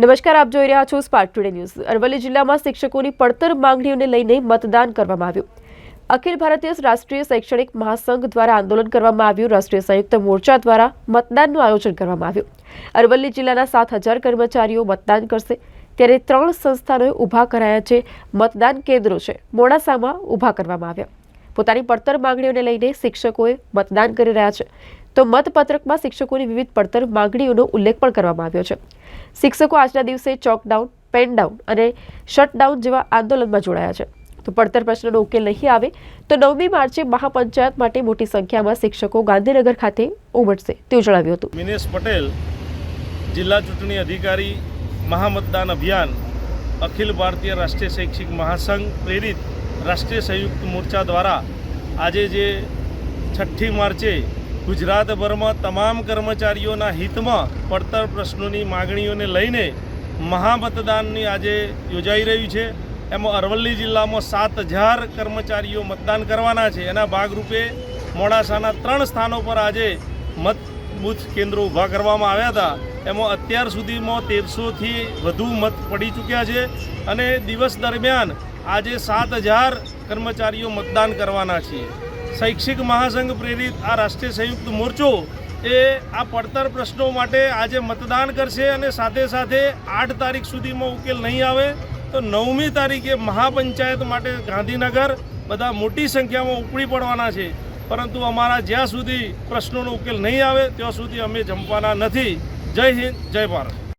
નમસ્કાર, આપ જોઈ રહ્યા છો સ્પાર્ક ટુડે ન્યૂઝ અરવલ્લી જિલ્લામાં શિક્ષકોની પડતર માંગણીઓને લઈને મતદાન કરવામાં આવ્યું. અખિલ ભારતીય રાષ્ટ્રીય શૈક્ષણિક મહાસંઘ દ્વારા આંદોલન કરવામાં આવ્યું. રાષ્ટ્રીય સંયુક્ત મોરચા દ્વારા મતદાનનું આયોજન કરવામાં આવ્યું. અરવલ્લી જિલ્લાના સાત હજાર કર્મચારીઓ મતદાન કરશે. ત્યારે ત્રણ સંસ્થાનોએ ઊભા કરાયા છે મતદાન કેન્દ્રો છે. મોડાસામાં ઊભા કરવામાં આવ્યા. પોતાની પડતર માંગણીઓને લઈને શિક્ષકોએ મતદાન કરી રહ્યા છે. તો મતપત્રકમાં શિક્ષકોની વિવિધ પડતર માંગણીઓનો ઉલ્લેખ પણ કરવામાં આવ્યો છે. શિક્ષકો આજના દિવસે ચોકડાઉન પેન ડાઉન અને શટડાઉન જેવા આંદોલનમાં જોડાયા છે. તો પડતર પ્રશ્નનો ઉકેલ નહીં આવે તો નવમી માર્ચે મહાપંચાયત માટે મોટી સંખ્યામાં શિક્ષકો ગાંધીનગર ખાતે ઉમટશે, તેવું જણાવ્યું હતું. મિનેશ પટેલ, જિલ્લા ચૂંટણી અધિકારી, મહામતદાન અભિયાન, અખિલ ભારતીય રાષ્ટ્રીય શૈક્ષિક મહાસંઘ, પ્રેરિત રાષ્ટ્રીય સંયુક્ત મોરચા દ્વારા આજે જે છઠ્ઠી માર્ચે ગુજરાતભરમાં તમામ કર્મચારીઓના હિતમાં પડતર પ્રશ્નોની માગણીઓને લઈને મહામતદાનની આજે યોજાઈ રહ્યું છે. એમાં અરવલ્લી જિલ્લામાં સાત હજાર કર્મચારીઓ મતદાન કરવાના છે. એના ભાગરૂપે મોડાસાના ત્રણ સ્થાનો પર આજે મત બૂથ કેન્દ્રો ઊભા કરવામાં આવ્યા હતા. એમાં અત્યાર સુધીમાં તેરસોથી વધુ મત પડી ચૂક્યા છે અને દિવસ દરમિયાન આજે સાત હજાર કર્મચારીઓ મતદાન કરવાના છે. શૈક્ષિક મહાસંઘ પ્રેરિત આ રાષ્ટ્રીય સંયુક્ત મોરચો એ આ પડતર પ્રશ્નો માટે આજે મતદાન કરશે અને સાથે સાથે આઠ તારીખ સુધીમાં ઉકેલ નહીં આવે તો નવમી તારીખે મહાપંચાયત માટે ગાંધીનગર બધા મોટી સંખ્યામાં ઉપડી પડવાના છે. પરંતુ અમારા જ્યાં સુધી પ્રશ્નોનો ઉકેલ નહીં આવે, ત્યાં સુધી અમે જમવાના નથી. જય હિન્દ, જય ભારત.